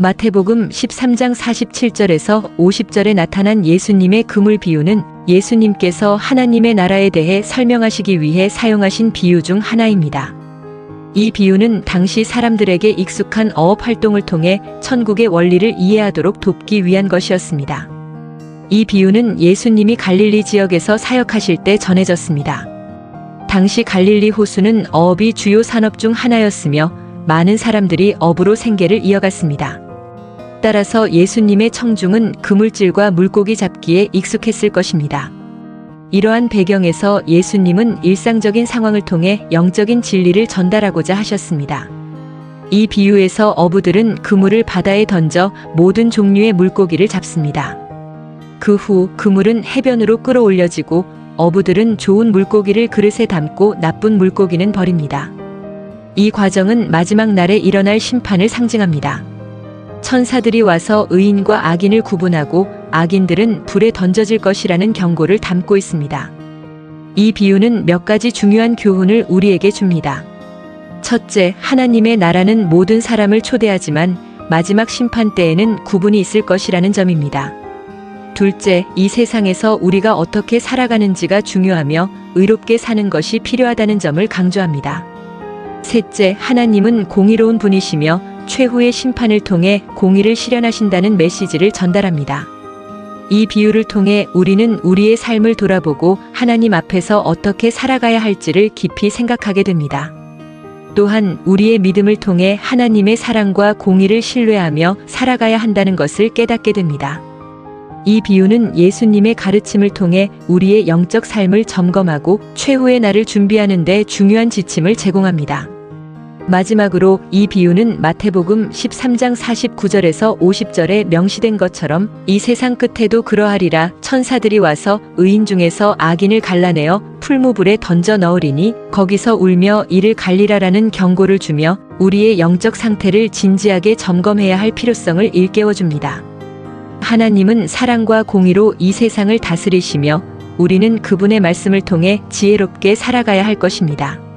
마태복음 13장 47절에서 50절에 나타난 예수님의 그물 비유는 예수님께서 하나님의 나라에 대해 설명하시기 위해 사용하신 비유 중 하나입니다. 이 비유는 당시 사람들에게 익숙한 어업 활동을 통해 천국의 원리를 이해하도록 돕기 위한 것이었습니다. 이 비유는 예수님이 갈릴리 지역에서 사역하실 때 전해졌습니다. 당시 갈릴리 호수는 어업이 주요 산업 중 하나였으며 많은 사람들이 업으로 생계를 이어갔습니다. 따라서 예수님의 청중은 그물질과 물고기 잡기에 익숙했을 것입니다. 이러한 배경에서 예수님은 일상적인 상황을 통해 영적인 진리를 전달하고자 하셨습니다. 이 비유에서 어부들은 그물을 바다에 던져 모든 종류의 물고기를 잡습니다. 그 후 그물은 해변으로 끌어올려지고 어부들은 좋은 물고기를 그릇에 담고 나쁜 물고기는 버립니다. 이 과정은 마지막 날에 일어날 심판을 상징합니다. 천사들이 와서 의인과 악인을 구분하고 악인들은 불에 던져질 것이라는 경고를 담고 있습니다. 이 비유는 몇 가지 중요한 교훈을 우리에게 줍니다. 첫째, 하나님의 나라는 모든 사람을 초대하지만 마지막 심판 때에는 구분이 있을 것이라는 점입니다. 둘째, 이 세상에서 우리가 어떻게 살아가는지가 중요하며 의롭게 사는 것이 필요하다는 점을 강조합니다. 셋째, 하나님은 공의로운 분이시며 최후의 심판을 통해 공의를 실현하신다는 메시지를 전달합니다. 이 비유를 통해 우리는 우리의 삶을 돌아보고 하나님 앞에서 어떻게 살아가야 할지를 깊이 생각하게 됩니다. 또한 우리의 믿음을 통해 하나님의 사랑과 공의를 신뢰하며 살아가야 한다는 것을 깨닫게 됩니다. 이 비유는 예수님의 가르침을 통해 우리의 영적 삶을 점검하고 최후의 날을 준비하는 데 중요한 지침을 제공합니다. 마지막으로 이 비유는 마태복음 13장 49절에서 50절에 명시된 것처럼 이 세상 끝에도 그러하리라 천사들이 와서 의인 중에서 악인을 갈라내어 풀무불에 던져 넣으리니 거기서 울며 이를 갈리라라는 경고를 주며 우리의 영적 상태를 진지하게 점검해야 할 필요성을 일깨워 줍니다. 하나님은 사랑과 공의로 이 세상을 다스리시며 우리는 그분의 말씀을 통해 지혜롭게 살아가야 할 것입니다.